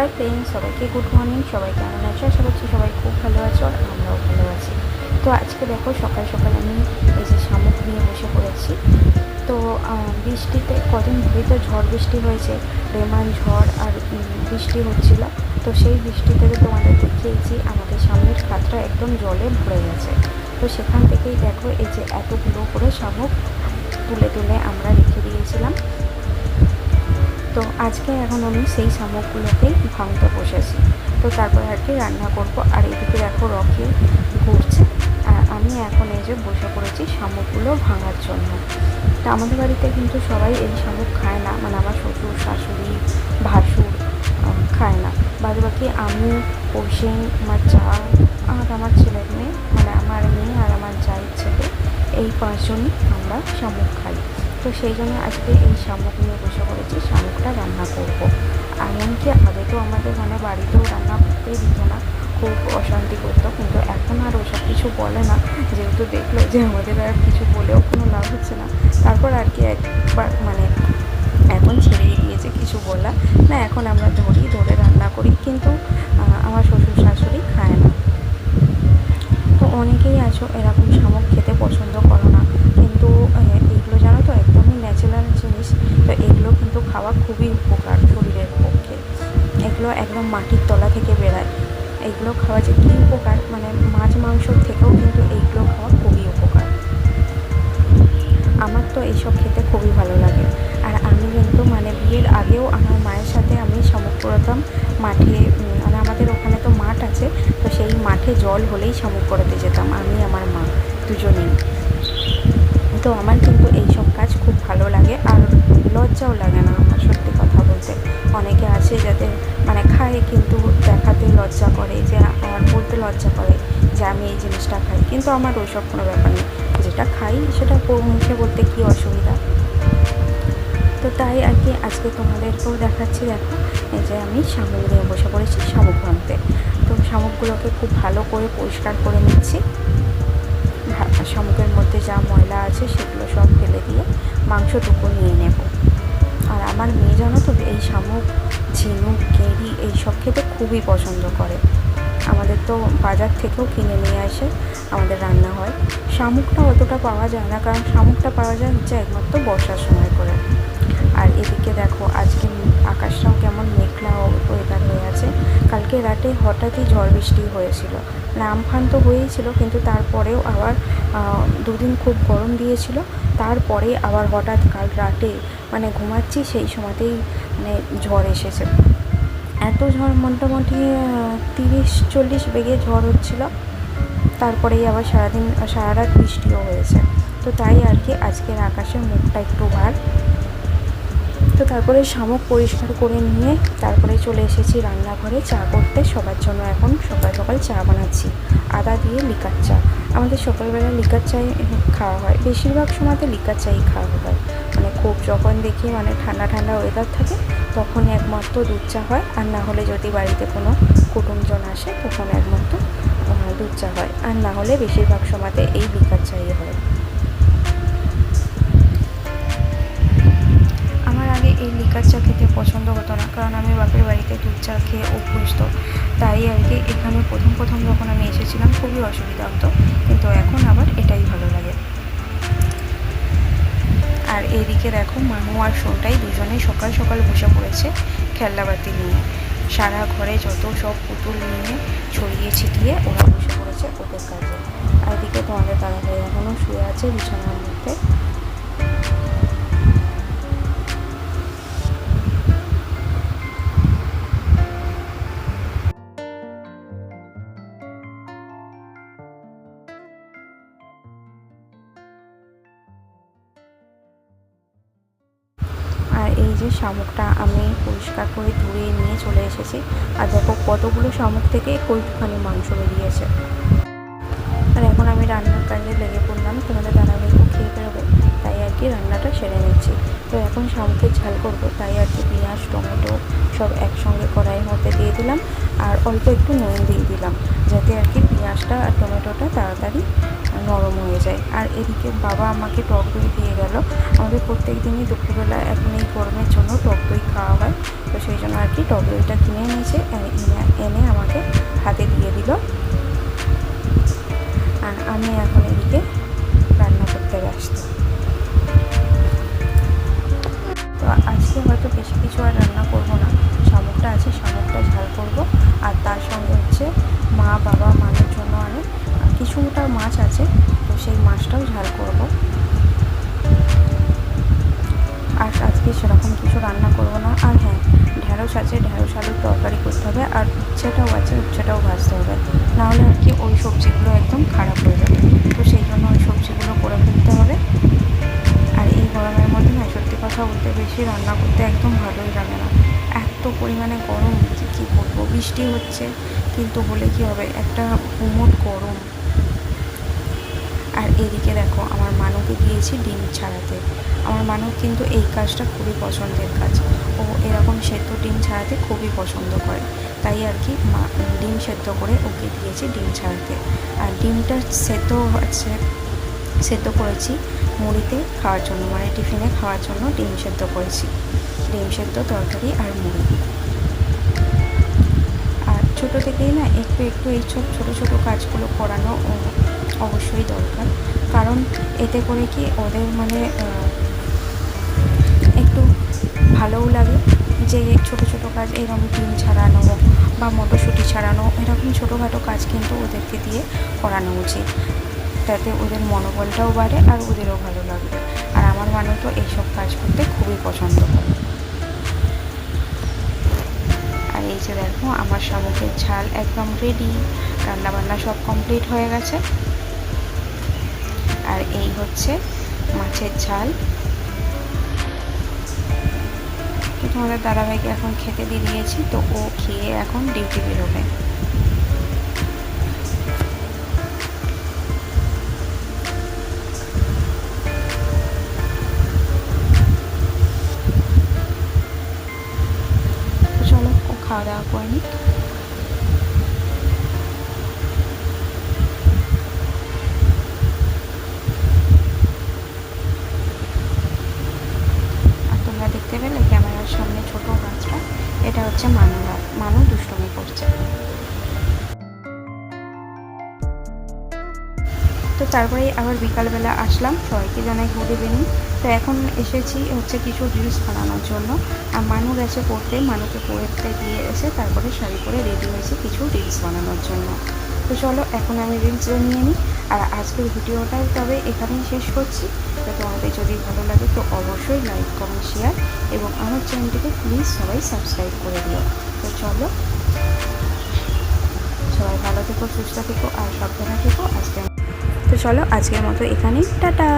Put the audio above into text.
High friend সবাইকে good morning, সবাই কেমন আছো? আশা করছি সবাই খুব ভালো আছো আর আমরাও ভালো আছি। তো আজকে দেখো, সকাল সকাল আমি এই যে শামুক নিয়ে বসে পড়েছি। তো বৃষ্টিতে কদিন ধরেই তো ঝড় বৃষ্টি হয়েছে রেমান ঝড় আর বৃষ্টি হচ্ছিল। তো সেই বৃষ্টি থেকে তোমাদের দেখিয়েছি, আমাদের সামনের খাতটা একদম জলে ভরে গেছে। তো সেখান থেকেই দেখো, এই যে এতগুলো করে শামুক তুলে তুলে আমরা রেখে দিয়েছিলাম। তো আজকে এখন আমি সেই শামুকগুলোকেই ভাঙতে বসেছি। তো তারপরে আর কি রান্না করব। আর এদিকে দেখো রকি ঘুরছে। আর আমি এখন এই যে বসে পড়েছি শামুকগুলো ভাঙার জন্য। তা আমাদের বাড়িতে কিন্তু সবাই এই শামুক খায় না। মানে আমার শ্বশুর, শাশুড়ি, ভাসুর খায় না। বাদ বাকি আমি, কৌশিন, আমার চা আর আমার ছেলের মেয়ে মানে আমার মেয়ে আর আমার জায়ের ছেলে, এই পাঁচজনই আমরা শামুক খাই। তো সেই জন্য আজকে এই শামুক নিয়ে বসে পড়েছি, শামুকটা রান্না করব। এমনকি আগে তো আমাদের মানে বাড়িতেও রান্না করতেই দিত না, খুব অশান্তি করতো। কিন্তু এখন আর ওসব কিছু বলে না, যেহেতু দেখল যে আমাদের আর কিছু বলেও কোনো লাভ হচ্ছে না। তারপর আর কি একবার মানে এখন ছেড়েই দিয়েছে কিছু বলা। না, এখন আমরা ধরি ধরে রান্না করি, কিন্তু তলা থেকে বেরায়। এইগুলো খাওয়া যে কী উপকার? মানে মাছ মাংসর থেকেও কিন্তু এইগুলো খাওয়া খুবই উপকার। আমার তো এইসব খেতে খুবই ভালো লাগে। আর আমি কিন্তু মানে বিয়ের আগেও আমার মায়ের সাথে আমি শামুক করতাম মাঠে মানে আমাদের ওখানে তো মাঠ আছে, তো সেই মাঠে জল হলেই শামুক করতে যেতাম, আমি, আমার মা দুজনেই। তো আমার কিন্তু এইসব কাজ খুব ভালো লাগে, আর লজ্জাও লাগে না আমার সত্যি কথা বলতে। অনেকে আছে যাদের মানে খায়, কিন্তু দেখাতে লজ্জা করে, যে আর বলতে লজ্জা করে যে আমি এই জিনিসটা খাই। কিন্তু আমার ওইসব কোনো ব্যাপার নেই। যেটা খাই, সেটা মুখে বলতে কী অসুবিধা? তো তাই আর কি আজকে তোমাদেরকেও দেখাচ্ছি, দেখো। যে আমি শামুক নিয়ে বসে পড়েছি শামুক ভাঙতে। তো শামুকগুলোকে খুব ভালো করে পরিষ্কার করে নিচ্ছি। শামুকের মধ্যে যা ময়লা আছে, সেগুলো সব ফেলে দিয়ে মাংসটুকু নিয়ে নেব। আর আমার মেয়ে জানো তো, এই শামুক ঝিনুক, গেঁড়ি এইসব খেতে খুবই পছন্দ করে। আমাদের তো বাজার থেকেও কিনে নিয়ে আসে, আমাদের রান্না হয়। শামুকটা অতটা পাওয়া যায় না, কারণ শামুকটা পাওয়া যায় হচ্ছে একমাত্র বর্ষার সময় করে। আর এদিকে দেখো, আজকে আকাশটাও কেমন মেঘলা ওয়েদার হয়ে আছে। কালকে রাতে হঠাৎই ঝড় বৃষ্টি হয়েছিল। আমফান তো হয়েই ছিল, কিন্তু তারপরেও আবার দুদিন খুব গরম দিয়েছিল। তারপরে আবার হঠাৎ কাল রাতে মানে ঘুমাচ্ছি সেই সময়তেই মানে ঝড় এসেছে। এত ঝড় মোটামুটি তিরিশ, চল্লিশ বেগে ঝড় হচ্ছিল। তারপরেই আবার সারাদিন সারা রাত বৃষ্টিও হয়েছে। তো তাই আর কি, আজকের আকাশের মুখটা একটু ভার। তো তারপরে শামুক পরিষ্কার করে নিয়ে তারপরে চলে এসেছি রান্নাঘরে চা করতে। সবার জন্য এখন সকাল সকাল চা বানাচ্ছি। আদা দিয়ে লিকার চা। আমাদের সকালবেলা লিকার চাই খাওয়া হয়। বেশিরভাগ সময়তে লিকার চাই খাওয়া হয়। মানে খুব যখন দেখি মানে ঠান্ডা ঠান্ডা ওয়েদার থাকে, তখন একমাত্র দুধ চা হয়। আর না হলে যদি বাড়িতে কোনো কুটুমজন আসে, তখন একমাত্র দুধ চা হয়। আর না হলে বেশিরভাগ সময়তে এই লিকার চাই হয়। এই লিকার চা খেতে পছন্দ হতো না, কারণ আমি বাপের বাড়িতে দুধ চা খেয়ে অভ্যস্ত। তাই আর কি এখানে প্রথম প্রথম যখন আমি এসেছিলাম খুবই অসুবিধা হতো, কিন্তু এখন আবার এটাই ভালো লাগে। আর এদিকে দেখো মানু আর সোনটাই দুজনেই সকাল সকাল বসে পড়েছে খেলনাবাতি নিয়ে। সারা ঘরে যত সব পুতুল নিয়ে ছড়িয়ে ছিটিয়ে ওরা বসে পড়েছে ওদের কাজে। আর এদিকে তোমাদের ভাই এখনও শুয়ে আছে বিছানার যে শামুকটা আমি পরিষ্কার করে ধুয়ে নিয়ে চলে এসেছি। আর দেখো কতগুলো শামুক থেকে কইটুখানি মাংস বেরিয়েছে। আর এখন আমি রান্নার কাজে লেগে পড়লাম, তোমাদের দাদাভাইকে খেয়ে বেরোবে তাই আর কি রান্নাটা সেরে নিচ্ছি। তো এখন শামুকের ঝাল করব, তাই আর কি পেঁয়াজ, টমেটো সব একসঙ্গে কড়াইয়ের মধ্যে দিয়ে দিলাম। আর অল্প একটু নুন দিয়ে দিলাম, যাতে আর কি পেঁয়াজটা আর টমেটোটা তাড়াতাড়ি নরম হয়ে যায়। আর এদিকে বাবা আমাকে টক দই দিয়ে গেল। আমাদের প্রত্যেক দিনই দুপুরবেলা এখন এই গরমের জন্য টক দই খাওয়া হয়। তো সেই জন্য আর কি টক দইটা কিনে এনেছে, এনে আমাকে হাতে দিয়ে দিল। আর আমি এখন এদিকে রান্না করতে ব্যস্ত। তো আজকে হয়তো বেশি কিছু আর মাছ আছে, তো সেই মাছটাও ঝাল করব। আর আজকে সেরকম কিছু রান্না করব না। আর হ্যাঁ ঢ্যাঁড়স আছে, ঢ্যাঁড়স আলুর তরকারি করতে হবে, আর উচ্ছেটাও আছে, উচ্ছেটাও ভাজতে হবে। নাহলে আর কি ওই সবজিগুলো একদম খারাপ হয়ে যাবে। তো সেই জন্য ওই সবজিগুলো করে ফেলতে হবে। আর এই গরমের মধ্যে না, সত্যি কথা বলতে বেশি রান্না করতে একদম ভালোই লাগে না। এত পরিমাণে গরম, কী করব? বৃষ্টি হচ্ছে, কিন্তু হলে কি হবে? একটা উমট গরম। আর এদিকে দেখো, আমার মানুকে দিয়েছি ডিম ছাড়াতে। আমার মানুষ কিন্তু এই কাজটা খুবই পছন্দের কাজ। ও এরকম সেদ্ধ ডিম ছাড়াতে খুবই পছন্দ করে। তাই আর কি ডিম সেদ্ধ করে ওকে দিয়েছি ডিম ছাড়াতে। আর ডিমটা সেদ্ধ হচ্ছে, সেদ্ধ করেছি মুড়িতে খাওয়ার জন্য মানে টিফিনে খাওয়ার জন্য ডিম সেদ্ধ করেছি। ডিম সেদ্ধ তরকারি আর মুড়ি। আর ছোটো থেকেই না একটু একটু এই সব ছোটো ছোটো কাজগুলো করানো অবশ্যই দরকার। কারণ এতে করে কি ওদের মানে একটু ভালোও লাগে যে ছোটো ছোটো কাজ এরকম ডিম ছাড়ানো বা মটরশুঁটি ছাড়ানো এরকম ছোটোখাটো কাজ কিন্তু ওদেরকে দিয়ে করানো উচিত। তাতে ওদের মনোবলটাও বাড়ে আর ওদেরও ভালো লাগবে আর আমার মানুষ তো এইসব কাজ করতে খুবই পছন্দ করে। আর এই যে দেখো, আমার শামুকের ঝাল একদম রেডি রান্নাবান্না সব কমপ্লিট হয়ে গেছে। আর এই হচ্ছে মাছের ঝাল। তো তোমাদের দাদাভাইকে এখন খেতে দিয়ে দিয়েছি, তো ও খেয়ে এখন ডিউটি বেরোবে। খাওয়া দাওয়া করে নিক। হচ্ছে মানু মানু দুষ্টুমি করছে। তো তারপরে আবার বিকালবেলা আসলাম, সবাইকে জানাই গুড ইভিনিং তো এখন এসেছি হচ্ছে কিছু রিলস বানানোর জন্য। আর মানু গেছে পড়তে, মানুকে পড়তে দিয়ে এসে তারপরে শাড়ি পরে রেডি হয়েছে কিছু রিলস বানানোর জন্য। তো চলো, এখন আমি রিলস নিয়ে নিই। আর আজকের ভিডিওটাই তবে এখানেই শেষ করছি। তো তোমাদের যদি ভালো লাগে তো অবশ্যই লাইক কমেন্ট শেয়ার এবং আমার চ্যানেলটিকে প্লিজ সবাই সাবস্ক্রাইব করে দিও। তো চলো, সবাই ভালো থেকো, সুস্থ থেকো আর সাবধানে থেকো। আজকে তো চলো, আজকের মতো এখানেই। টাটা!